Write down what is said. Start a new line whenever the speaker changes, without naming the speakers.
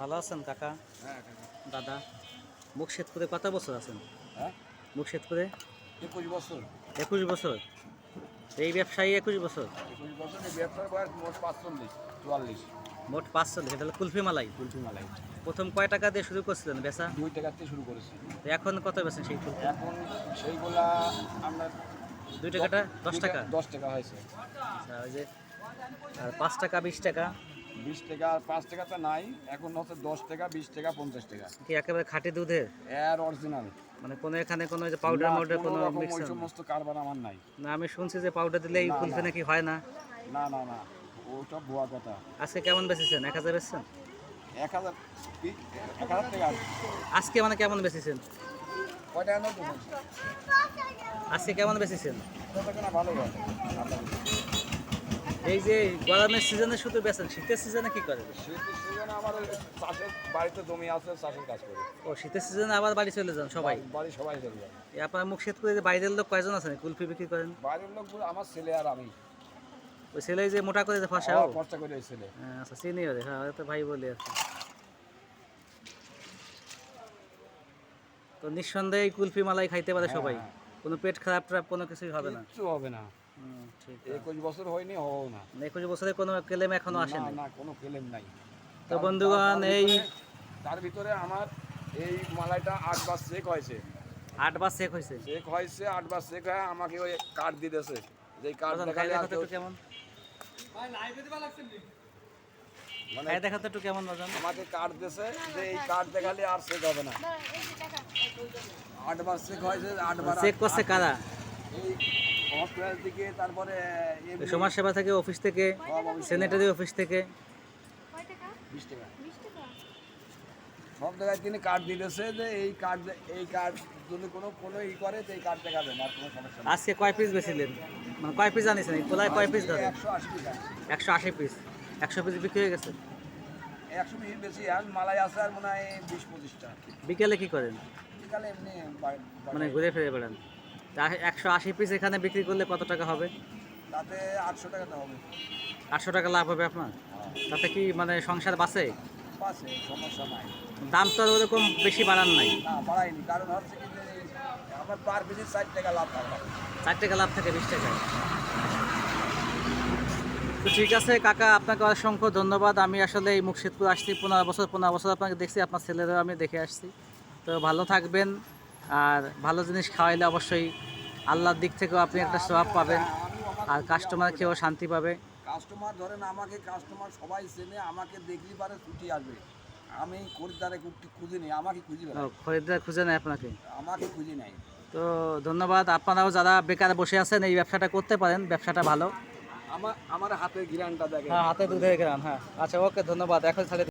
ভালো আছেন কাকা?
হ্যাঁ।
দাদা? মুর্শিদপুরে কত বছর আছেন?
হ্যাঁ?
মুর্শিদপুরে
একুশ বছর।
একুশ বছর। এই ব্যবসায়ী একুশ বছর?
একুশ বছর ব্যবসার বয়স মোট পাঁচচল্লিশ চুয়াল্লিশ।
মোট পাঁচচল্লিশ এটা হলো কুলফি মালাই?
কুলফি মালাই।
প্রথম কয় টাকা দিয়ে শুরু করছিলেন বেচা?
দুই টাকা দিয়ে শুরু করেছি।
তো এখন কত বেচেন সেই কুলফি?
এখন সেইগুলা আমরা
দুই টাকাটা দশ টাকা?
দশ টাকা হয়েছে।
আচ্ছা ওই যে আর পাঁচ টাকা বিশ টাকা?
বিশ টাকা পাঁচ টাকা তো নাই এখন হচ্ছে দশ টাকা বিশ টাকা পঞ্চাশ টাকা।
কি একেবারে খাঁটি দুধের?
এর অরিজিনাল
মানে কোনো এখানে কোনো যে পাউডার মাউডার কোনো
ওই সমস্ত কারবার আমার নাই।
না আমি শুনছি যে পাউডার দিলে এই কুলফি নাকি হয় না।
না না না ওটা ভুয়া কথা।
আজকে কেমন বেচেছেন? এক হাজার বেচছেন?
এক হাজার এক হাজার টাকা।
আজকে মানে কেমন বেচেছেন? আজকে কেমন বেচেছেন?
ভালো
এই যে গরমের সিজনে শুধু বেচেন শীতের সিজনে কি করেন?
শীতের সিজনে আমার চাষের বাড়িতে জমি আছে চাষের কাজ করি।
ও শীতের সিজনে আবার বাড়ি চলে যান সবাই?
বাড়ি সবাই চলে
এই আপনার মুর্শিদ করে বাইরের লোক কয়জন আছেন কুলফি বিক্রি করেন?
বাড়ির লোক আমার ছেলে আর আমি।
ওই ছেলে যে মোটা করে যে ফসা
খরচা করে ছেলে।
আচ্ছা চিনি ওরে হ্যাঁ তো ভাই বলি কি। তো নিঃসন্দেহে কুলফি মালাই খাইতে পারে সবাই।
হ্যাঁ।
কোনো পেট খারাপ টারাপ কোনো কিছুই হবে না।
কিচ্ছু হবে না। একুশ বছর হয়নি হও না।
একুশ বছরে কোনো ক্লেম এখনও
না
আসেনি?
না কোনো ক্লেম নাই।
তো বন্ধুগণ এই
তার ভিতরে আমার এই মালাইটা আটবার চেক হয়েছে।
আট বার চেক হয়েছে?
চেক হয়েছে আটবার চেক হয়ে আমাকে ওই কার্ড দিতেছে। যে কার্ড দেখালে
গায়ে
আর
দেখাতে
কেউ-
একটু কেমন?
মানে
দেখাতে একটু কেমন বাজান?
আমাকে কার্ড দিছে যে এই কার্ড দেখালে আর চেক হবে না। আটবার চেক হয়েছে আটবার
চেক করছে কারা?
এই হসপিটাল থেকে তারপরে
সমাজ সেবা থেকে অফিস থেকে
সব অফিস
স্যানিটারি অফিস থেকে।
বিশ টাকা। সব জায়গায় তিনি কার্ড দিতেছে যে এই কার্ড এই কার্ড যদি কোনো কোনো ই করে তো এই কার্ড দেখাবে না আর কোনো সমস্যা
আজকে কয় পিস বেছিলেন? মানে কয় পিস আনিছেন? এই খোলায় কয় পিস ধরে
একশো আশি টাকা
একশো আশি পিস একশো পিস বিক্রি হয়ে গেছে?
একশো পিস বেশি আর মালাই আছে আর মনে হয় বিশ পঁচিশটা।
বিকেলে কি করেন?
বিকালে এমনি
মানে ঘুরে ফিরে বেড়ান? একশো আশি পিস এখানে বিক্রি করলে কত টাকা হবে?
তাতে আটশো টাকা হবে।
আটশো টাকা লাভ হবে আপনার? তাতে কি মানে সংসার বাঁচে?
সমস্যা নাই।
দাম তো ওরকম বেশি বাড়ান নাই।
না বাড়াইনি কারণ হচ্ছে কি আমার পার পিসে ষাট টাকা লাভ থাকবে
চার টাকা লাভ থাকে বিশ টাকায় তো ঠিক আছে কাকা আপনাকে অসংখ্য ধন্যবাদ। আমি আসলে এই মুর্শিদপুর আসছি পনেরো বছর পনেরো বছর আপনাকে দেখছি আপনার ছেলেরাও আমি দেখে আসছি। তো ভালো থাকবেন। আর ভালো জিনিস খাওয়াইলে অবশ্যই আল্লাহর দিক থেকেও আপনি একটা স্বভাব পাবেন আর কাস্টমার খেয়েও শান্তি পাবে।
কাস্টমার ধরেন আমাকে কাস্টমার সবাই চেনে আমাকে দেখলি পারে ছুটি আসবে। আমি খরিদ্দারে খুঁজি নেই আমাকে খুঁজি
খরিদ্দার খুঁজে নেয় আপনাকে?
আমাকে খুঁজি নাই
তো ধন্যবাদ আপনারাও যারা বেকার বসে আছেন এই ব্যবসাটা করতে পারেন ব্যবসাটা ভালো।
আমার আমার হাতের গিরানটা দেখে
হ্যাঁ হাতে দুধের গ্রাম হ্যাঁ। আচ্ছা ওকে ধন্যবাদ এখন তাহলে